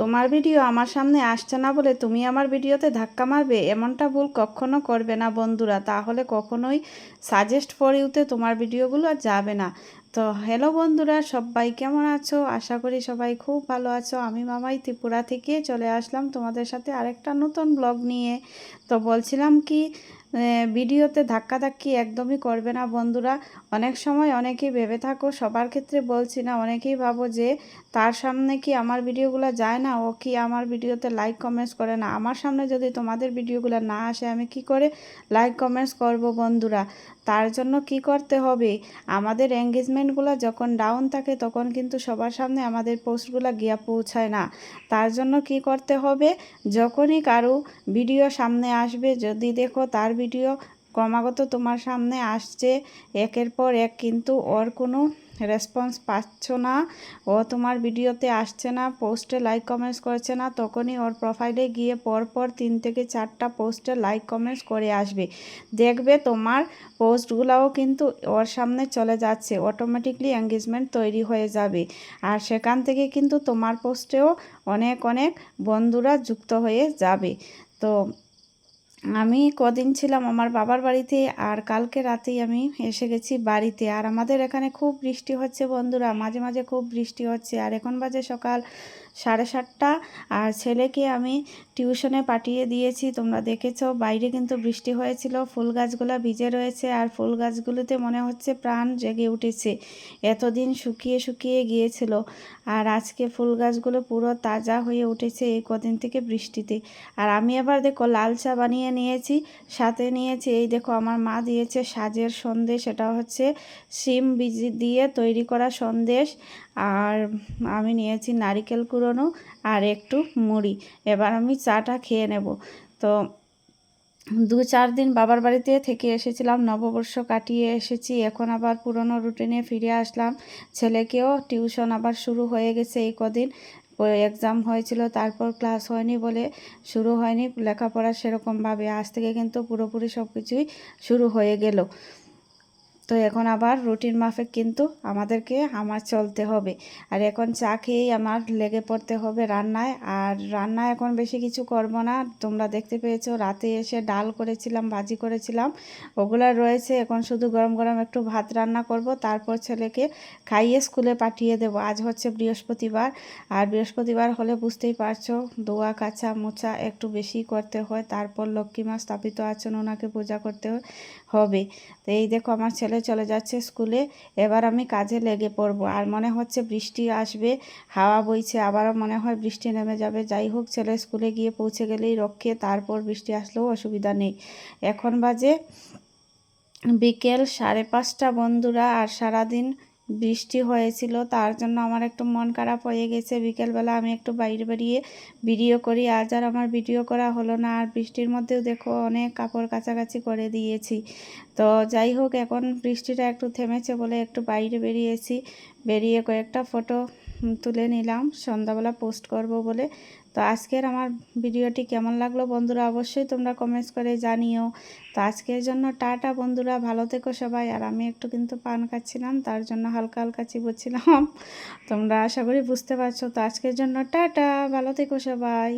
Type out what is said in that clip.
তোমার ভিডিও আমার সামনে আসছে না বলে তুমি আমার ভিডিওতে ধাক্কা মারবে? এমনটা ভুল কখনো করবে না বন্ধুরা। তাহলে কখনোই সাজেস্ট ফর ইউতে তোমার ভিডিওগুলো আর যাবে না। তো হ্যালো বন্ধুরা, সবাই কেমন আছো? আশা করি সবাই খুব ভালো আছো। আমি মামাই ত্রিপুরা থেকে চলে আসলাম তোমাদের সাথে আরেকটা নতুন ব্লগ নিয়ে। তো বলছিলাম কি ভিডিওতে ধাক্কাধাক্কি একদমই করবে না বন্ধুরা। অনেক সময় অনেকেই ভেবে থাকো, সবার ক্ষেত্রে বলছি না, অনেকেই ভাবো যে তার সামনে কি আমার ভিডিওগুলো যায় না, ও কি আমার ভিডিওতে লাইক কমেন্টস করে না। আমার সামনে যদি তোমাদের ভিডিওগুলো না আসে, আমি কি করে লাইক কমেন্টস করব বন্ধুরা? তার জন্য কি করতে হবে? আমাদের এঙ্গেজমেন্টগুলো যখন ডাউন থাকে, তখন কিন্তু সবার সামনে আমাদের পোস্টগুলো গিয়া পৌঁছায় না। তার জন্য কি করতে হবে? যখনই কারও ভিডিও সামনে আসবে, যদি দেখো তার ভিডিও ক্রমাগত তোমার সামনে আসছে। একের পর এক কিন্তু ওর কোনো রেসপন্স পাচ্ছ না। ও তোমার ভিডিওতে আসছে না, পোস্টে লাইক কমেন্টস করছে না। তখনই ওর প্রোফাইলে গিয়ে পরপর তিন থেকে চারটা পোস্টে লাইক কমেন্টস করে আসবে। দেখবে তোমার পোস্টগুলোও কিন্তু ওর সামনে চলে যাচ্ছে অটোমেটিকলি এঙ্গেজমেন্ট তৈরি হয়ে যাবে। আর সেখান থেকে কিন্তু তোমার পোস্টেও অনেক অনেক বন্ধুরা যুক্ত হয়ে যাবে। তো আমি কদিন ছিলাম আমার বাবার বাড়িতে আর কালকে রাতেই আমি এসে গেছি বাড়িতে। আর আমাদের এখানে খুব বৃষ্টি হচ্ছে বন্ধুরা, মাঝে মাঝে খুব বৃষ্টি হচ্ছে। আর এখন বাজে সকাল সাড়ে সাতটা। আর ছেলেকে আমি টিউশনে পাঠিয়ে দিয়েছি, তোমরা দেখেছ। বাইরে কিন্তু বৃষ্টি হয়েছিল, ফুল গাছগুলো ভিজে রয়েছে, আর ফুল গাছগুলোতে মনে হচ্ছে প্রাণ জেগে উঠেছে। এতদিন শুকিয়ে শুকিয়ে গিয়েছিল, আর আজকে ফুল গাছগুলো পুরো তাজা হয়ে উঠেছে এই কদিন থেকে বৃষ্টিতে। আর আমি আবার দেখো লাল চা বানিয়ে নিয়েছি, সাথে নিয়েছি, এই দেখো আমার মা দিয়েছে সাজের সন্দেশ এটা হচ্ছে সিম বীজ দিয়ে তৈরি করা সন্দেশ। আর আমি নিয়েছি নারিকেল কুড়োনো আর একটু মুড়ি। এবার আমি চাটা খেয়ে নেব। তো দু চার দিন বাবার বাড়িতে থেকে এসেছিলাম, নববর্ষ কাটিয়ে এসেছি। এখন আবার পুরনো রুটিনে ফিরে আসলাম। ছেলেকেও টিউশন আবার শুরু হয়ে গেছে এই কদিন। এক্সাম হয়েছিল, তারপর ক্লাস হয়নি বলে শুরু হয়নি। লেখাপড়া সেরকমভাবে আজ থেকে কিন্তু পুরোপুরি সব কিছুই শুরু হয়ে গেল। তো এখন আবার রুটিন মাফিক কিন্তু আমাদেরকে আমার চলতে হবে। আর এখন চা খেয়েই আমার লেগে পড়তে হবে রান্নায়। আর রান্না এখন বেশি কিছু করব না। তোমরা দেখতে পেয়েছ, রাতে এসে ডাল করেছিলাম, ভাজি করেছিলাম। ওগুলো রয়েছে। এখন শুধু গরম গরম একটু ভাত রান্না করব। তারপর ছেলেকে খাইয়ে স্কুলে পাঠিয়ে দেব। আজ হচ্ছে বৃহস্পতিবার। আর বৃহস্পতিবার হলে বুঝতেই পারছ, দোয়া কাঁচা মোচা একটু বেশি করতে হয়। তারপর লক্ষ্মী মাস স্থাপিত আছেন ওনাকে পূজা করতে হবে। তো এই দেখো, আমার ছেলে চলে যাচ্ছে স্কুলে, এবার আমি কাজে লেগে পড়ব। আর মনে হচ্ছে বৃষ্টি আসবে, হাওয়া বইছে, আবারও মনে হয় বৃষ্টি নেমে যাবে। যাই হোক, ছেলে স্কুলে গিয়ে পৌঁছে গেলেই রক্ষে, তারপর বৃষ্টি আসলেও অসুবিধা নেই। এখন বাজে বিকেল সাড়ে পাঁচটা, বন্ধুরা, আর সারাদিন বৃষ্টি হয়েছিল, তার জন্য আমার একটু মন খারাপ হয়ে গেছে। বিকেলবেলা আমি একটু বাইরে বেরিয়ে ভিডিও করি। আজ আর আমার ভিডিও করা হলো না। আর বৃষ্টির মধ্যেও দেখো অনেক কাপড় কাছাকাছি করে দিয়েছি। তো যাই হোক, এখন বৃষ্টিটা একটু থেমেছে বলে একটু বাইরে বেরিয়েছি। বেরিয়ে কয়েকটা ফটো তুলে নিলাম, সন্ধ্যাবেলা পোস্ট করব বলে। তো আজকের আমার ভিডিওটি কেমন লাগল বন্ধুরা অবশ্যই তোমরা কমেন্টস করে জানিও। তো আজকের জন্য টাটা বন্ধুরা, ভালো থেকো সবাই। আর আমি একটু কিন্তু পান খাচ্ছিলাম, তার জন্য হালকা হালকা চিবছিলাম তোমরা আশা করি বুঝতে পারছ। তো আজকের জন্য টাটা, ভালো থেকো সবাই।